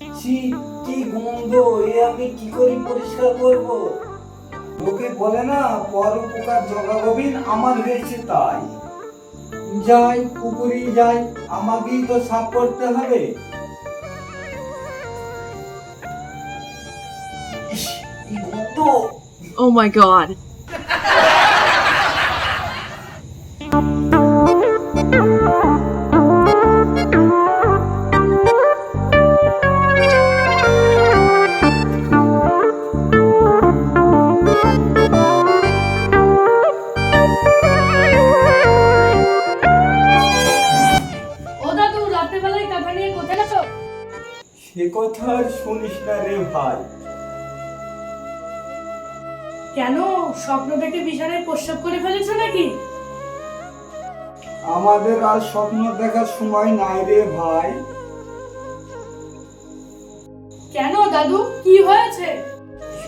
ছি, কি গন্ধ? এ আমি কি করে পরিষ্কার করব? লোকে বলে না, পর উপকার জগাগবিন আমার হয়েছে তাই। যাই, পুকুরি যাই, আমাকেই তো সাফ করতে হবে। Oh my god. সে কথা আর শুনিস না রে ভাই। কেন? স্বপ্ন দেখে বিছানায় প্রস্রাব করে ফেলেছো নাকি? আমাদের আর স্বপ্ন দেখার সময় নাই রে ভাই। কেন দাদু? কি হয়েছে?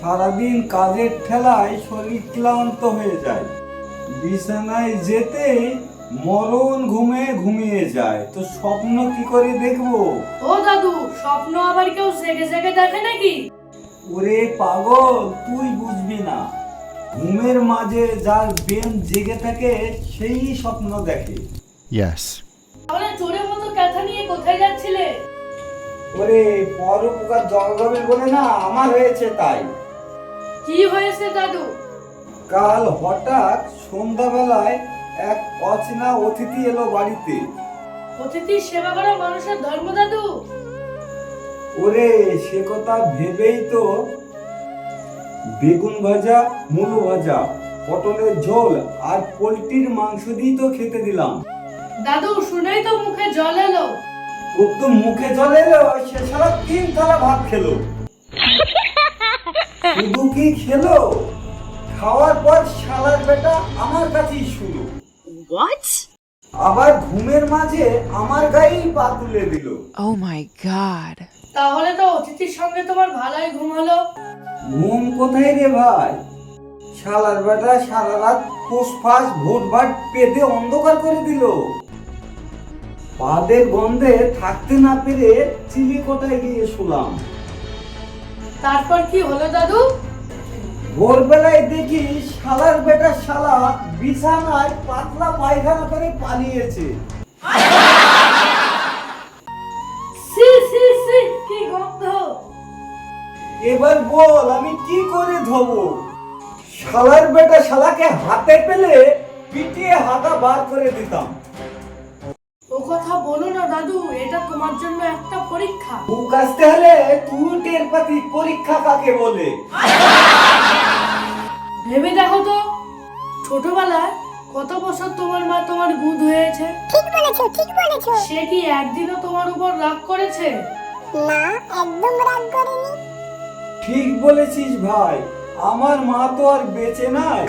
সারাদিন কাজের ঠেলায় শরীর ক্লান্ত হয়ে যায়। বিছানায় যেতে মরণ ঘুমে ঘুমিয়ে যায়। তো স্বপ্ন কি করে দেখব? ও দাদু স্বপ্ন আবার কেউ জেগে জেগে দেখে নাকি? ওরে পাগল তুই বুঝবি না। ঘুমের মাঝে যার বেন জেগে থাকে সেই স্বপ্ন দেখে। Yes. তাহলে চোরের মতো কাঁথা নিয়ে কোথায় যাচ্ছিলে? ওরে পরোপকার জলগবে বলে না আমার হয়েছে তাই। কি হয়েছে দাদু? কাল হঠাৎ সন্ধ্যাবেলায় এক অচেনা অতিথি এলো বাড়িতে। অতিথির সেবা করা মানুষের ধর্ম দাদু? ওরে সে কথা ভেবেই তো বেগুন ভাজা মুলো ভাজা পটলের ঝোল আর পোলট্রির মাংস দিয়ে তো খেতে দিলাম। দাদু শুনেই তো মুখে জল এলো। ওর তো মুখে জল এলো সে সারা তিন থালা ভাত খেলো। শুধু কি খেলো? খাওয়ার পর শালার বেটা আমার কাছেই শুলো। What? আবার ঘুমের মাঝে আমার গায়েই পা তুলে দিল। Oh my god. তাহলে তো অতিথির সঙ্গে তোমার ভালোই ঘুম হলো। ঘুম কোথায় রে ভাই? শালার বেটা সারা রাত ফুসফাস ভোটভাট পেতে অন্ধকার করে দিল। পাদের গন্ধে থাকতে না পেরে চিলি কোটায় গিয়ে শুলাম। তারপর কি হলো দাদু? ভোরবেলায় দেখি শালার বেটা শালা বিছানায় পাতলা পায়খানা করে পালিয়েছে। কি এবার বল আমি কি করে ধোবো? শালার বেটা শালাকে হাতে পেলে পিটিয়ে হাতা বার করে দিতাম। ও কথা বলো না দাদু এটা তোমার জন্য একটা পরীক্ষা। বুক আসতে হলে তুই টের পাতি পরীক্ষা কাকে বলে? ভেবে দেখো তো ছোটবেলায় কত বছর তোমার মা তোমার গুদ হয়েছে? ঠিক বলেছ ঠিক বলেছ। সে কি একদিনও তোমার উপর রাগ করেছে? না একদম রাগ করেনি? ঠিক বলেছিস ভাই আমার মা তো আর বেঁচে নাই।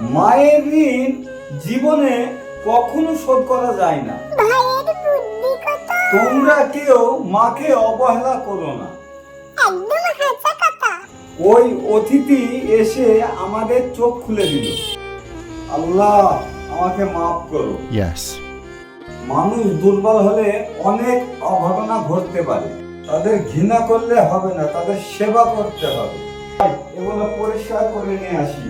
মায়ের ঋণ জীবনে কখনো শোধ করা যায় না। ভাইয়ের বুদ্ধি কত তোমরা কেউ মাকে অবহেলা করো না। একদম হাঁচা কথা। ওই অতিথি এসে আমাদের চোখ খুলে দিল। আল্লাহ আমাকে মাফ করো। Yes. মানুষ দুর্বল হলে অনেক অঘটনা ঘটতে পারে। তাদের ঘৃণা করলে হবে না, তাদের সেবা করতে হবে। এগুলো পরিষ্কার করে নিয়ে আসি।